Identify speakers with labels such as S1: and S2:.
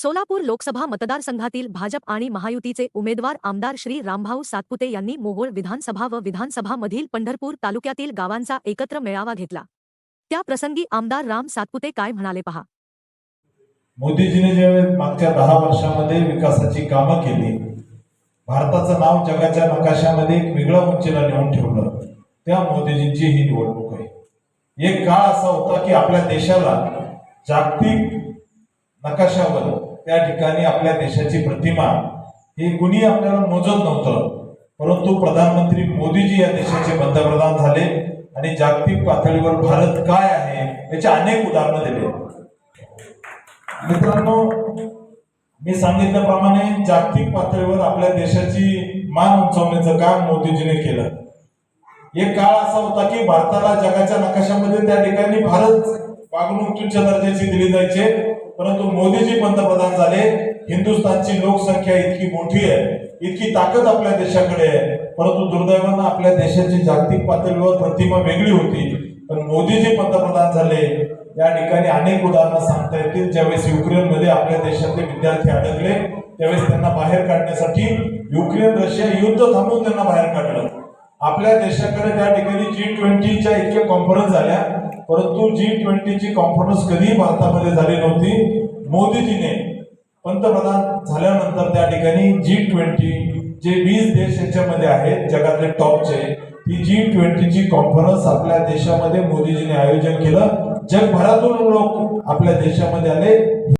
S1: सोलापूर लोकसभा मतदारसंघातील भाजप आणि महायुतीचे उमेदवार आमदार श्री रामभाऊ सातपुते यांनी मोहोळ विधानसभा व विधानसभामधील पंढरपूर तालुक्यातील गावांचा एकत्र मेळावा घेतला. त्या प्रसंगी आमदार राम सातपुते काय म्हणाले पहा?
S2: मोदीजीने ज्यावेळेस मागच्या दहा वर्षामध्ये विकासाची कामं केली भारताचं नाव जगाच्या नकाशामध्ये एक वेगळ्या उंचीला नेऊन ठेवलं त्या मोदीजींची ही निवडणूक आहे. एक काळ असा होता की आपल्या देशाला जागतिक नकाशावर त्या ठिकाणी आपल्या देशाची प्रतिमा ही कुणी आपल्याला मोजत नव्हतं. परंतु प्रधानमंत्री मोदीजी या देशाचे पंतप्रधान झाले आणि जागतिक पातळीवर भारत काय आहे याचे अनेक उदाहरणं दिले. मित्रांनो मी सांगितल्याप्रमाणे जागतिक पातळीवर आपल्या देशाची मान उंचावण्याचं काम मोदीजीने केलं. एक काळ असा होता की भारताला जगाच्या नकाशामध्ये त्या ठिकाणी भारत वागणूक तुच्छ दर्जाची दिली जायचे. परंतु मोदीजी पंतप्रधान झाले. हिंदुस्थानची लोकसंख्या इतकी मोठी आहे इतकी ताकद आपल्या देशाकडे आहे. परंतु दुर्दैवानं आपल्या देशाची जागतिक पातळीवर प्रतिमा वेगळी होती. पण मोदीजी पंतप्रधान झाले. या ठिकाणी अनेक उदाहरणं सांगता येतील. ज्यावेळेस युक्रेनमध्ये आपल्या देशातले विद्यार्थी अडकले त्यावेळेस त्यांना बाहेर काढण्यासाठी युक्रेन रशिया युद्ध थांबवून त्यांना बाहेर काढलं. आपल्या देशाकडे त्या ठिकाणी जी ट्वेंटीच्या इतक्या कॉन्फरन्स झाल्या. परंतु जी ट्वेंटीची कॉन्फरन्स कधीही भारतामध्ये झाली नव्हती. मोदीजीने पंतप्रधान झाल्यानंतर त्या ठिकाणी जी ट्वेंटी जे वीस देश याच्यामध्ये आहेत जगातले टॉपचे ही जी ट्वेंटीची कॉन्फरन्स आपल्या देशामध्ये मोदीजीने आयोजन केलं. जगभरातून लोक आपल्या देशामध्ये आले.